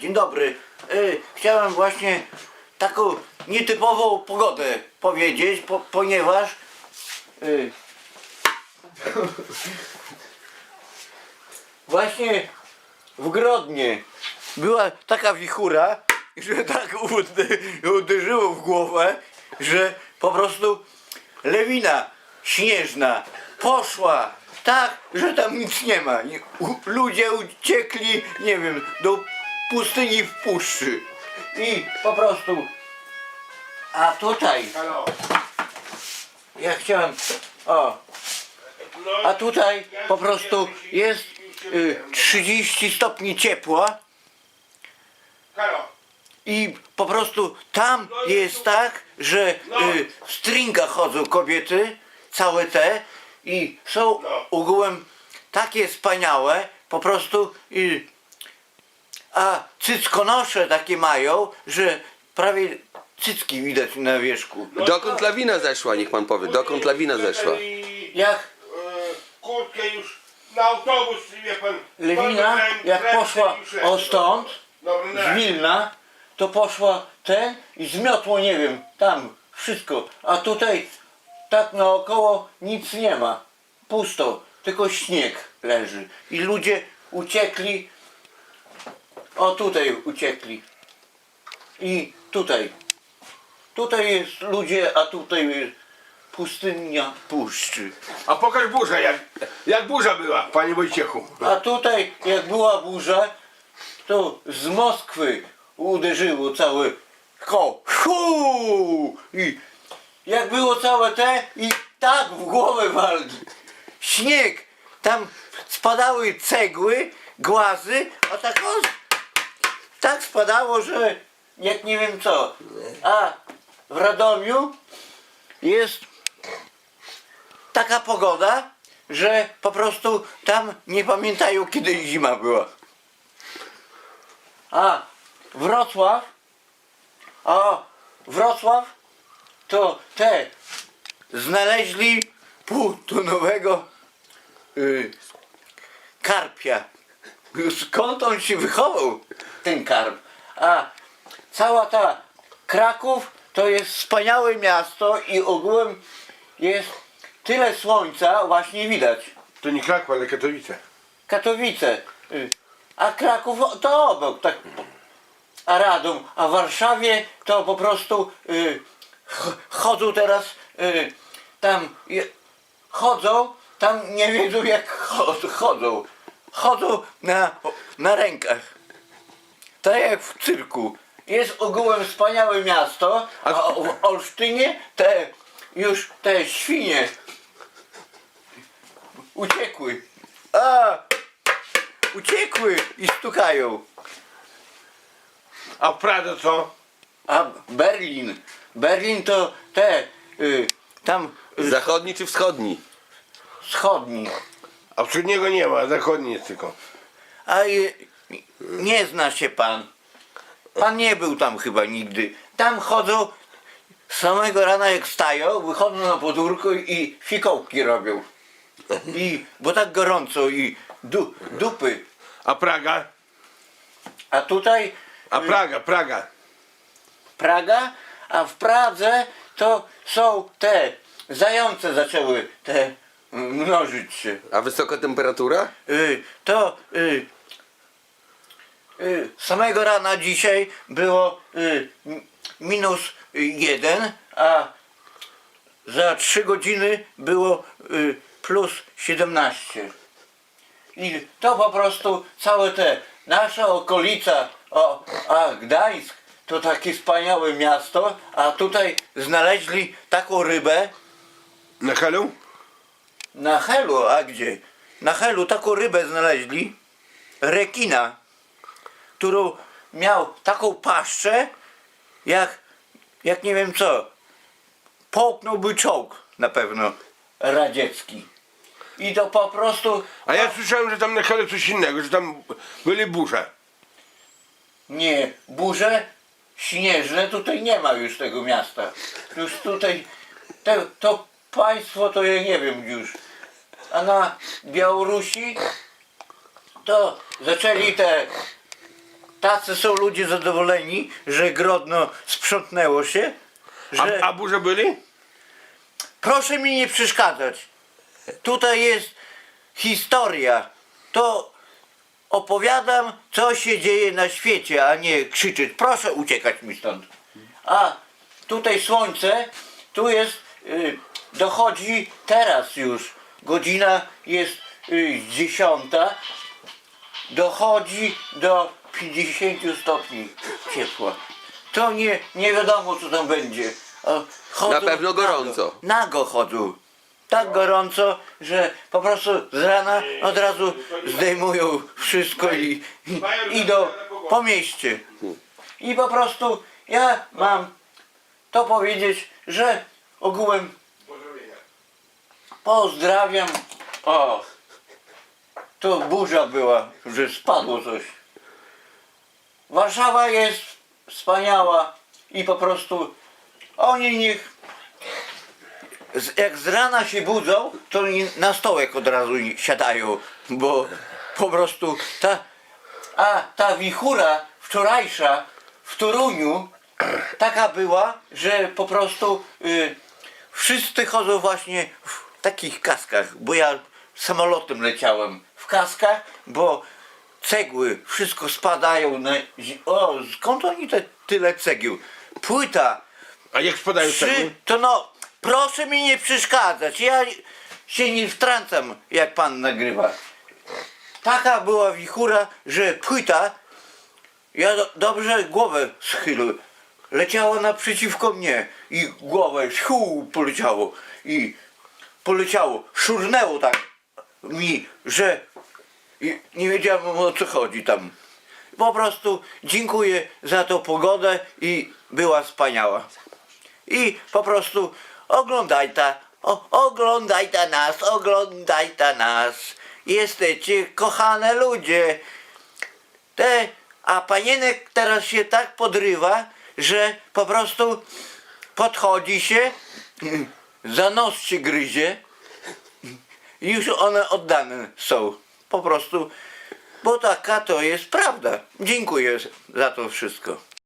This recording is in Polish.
Dzień dobry. Y, chciałem właśnie taką nietypową pogodę powiedzieć, po, ponieważ y, właśnie w Grodnie była taka wichura, że tak ude- uderzyło w głowę, że po prostu lewina śnieżna poszła tak, że tam nic nie ma. Ludzie uciekli, nie wiem, do pustyni w puszczy. I po prostu. A tutaj, Halo. ja chciałem. O, No, a tutaj po prostu jest y, 30 stopni ciepła. Halo. I po prostu tam jest tak, że y, w stringach chodzą kobiety, całe te, i są ogółem takie wspaniałe, po prostu, y, a cyckonosze takie mają, że prawie cycki widać na wierzchu. Dokąd lawina zeszła, niech pan powie, dokąd lawina zeszła? I, Jak e, kurtkę już na autobus, wie pan. lewina, jak poszła o stąd, Dobry z dzień. Wilna, to poszła ten i zmiotło, nie wiem, tam wszystko. A tutaj tak naokoło nic nie ma. Pusto, tylko śnieg leży. I ludzie uciekli. O tutaj uciekli. I tutaj. Tutaj jest ludzie, a tutaj jest pustynia puszczy. A pokaż burzę, jak, jak burza była, panie Wojciechu. A tutaj, jak była burza, to z Moskwy uderzyło całe ko. Hu! I jak było całe te i tak w głowę walczy. Śnieg. Tam spadały cegły, głazy, a tak o, tak spadało, że jak nie wiem co. A w Radomiu jest taka pogoda, że po prostu tam nie pamiętają kiedy zima była. A Wrocław, a Wrocław to te znaleźli półtonowego y, karpia. Skąd on się wychował, ten karp? A cała ta Kraków to jest wspaniałe miasto i ogółem jest tyle słońca właśnie widać. To nie Kraków, ale Katowice. Katowice, y, a Kraków to obok, tak. A Radom, a w Warszawie to po prostu y, ch- chodzą teraz y, tam, je- chodzą, tam nie wiedzą jak cho- chodzą. Chodzą na, na rękach. Tak jak w cyrku. Jest ogółem wspaniałe miasto, a w Olsztynie te już te świnie uciekły. A! Uciekły i stukają. A w co? A Berlin. Berlin to te y, tam y, Zachodni czy wschodni? wschodni. A wschodniego nie ma, zachodni jest tylko. A y, nie zna się pan. Pan nie był tam chyba nigdy. Tam chodzą z samego rana jak wstają, wychodzą na podwórko i fikołki robią. I bo tak gorąco i du, dupy. A Praga? A tutaj A Praga, Praga. Praga, a w Pradze to są te zające zaczęły te mm, mnożyć się. A wysoka temperatura? Y, to y, samego rana dzisiaj było y, minus jeden, a za trzy godziny było y, plus 17. I to po prostu całe te nasza okolica, o, a Gdańsk to takie wspaniałe miasto, a tutaj znaleźli taką rybę, Na Helu? na Helu, a gdzie? Na Helu taką rybę znaleźli, rekina, którą miał taką paszczę, jak, jak nie wiem co, połknąłby czołg na pewno radziecki. I to po prostu, A ja słyszałem, że tam na Helu coś innego, że tam byli burze. nie, burze śnieżne, tutaj nie ma już tego miasta. Już tutaj, te, to państwo to ja nie wiem już. A na Białorusi to zaczęli te tacy są ludzie zadowoleni, że Grodno sprzątnęło się, że... A, a burze byli? Proszę mi nie przeszkadzać. Tutaj jest historia. To opowiadam, co się dzieje na świecie, a nie krzyczeć. Proszę uciekać mi stąd. A tutaj słońce, tu jest, y, dochodzi teraz już. Godzina jest y, dziesiąta. Dochodzi do 50 stopni ciepła. To nie, nie wiadomo co tam będzie. Chodzą Na pewno gorąco. Nago, nago chodzą. Tak gorąco, że po prostu z rana od razu zdejmują wszystko i, i idą po mieście. I po prostu ja mam to powiedzieć, że ogółem pozdrawiam. O, to burza była, że spadło coś. Warszawa jest wspaniała i po prostu oni niech jak z rana się budzą, to oni na stołek od razu siadają, bo po prostu ta, a ta wichura wczorajsza w Toruniu taka była, że po prostu y, wszyscy chodzą właśnie w takich kaskach, bo ja samolotem leciałem w kaskach, bo cegły, wszystko spadają na... zi- O, skąd oni te, tyle cegieł? Płyta A jak spadają Trzy, cegły? to no, proszę mi nie przeszkadzać. Ja się nie wtrącam, jak pan nagrywa. Taka była wichura, że płyta, ja do, dobrze głowę schylił. Leciała naprzeciwko mnie i głowę siu, poleciało i poleciało, szurnęło tak mi, że i nie wiedziałem o co chodzi tam. Po prostu dziękuję za tą pogodę i była wspaniała. I po prostu oglądaj ta, o, oglądaj ta nas, oglądaj ta nas. Jesteście kochane ludzie. Te, a panienek teraz się tak podrywa, że po prostu podchodzi się, za nos się gryzie już one oddane są. Po prostu, bo taka to jest prawda. Dziękuję za to wszystko.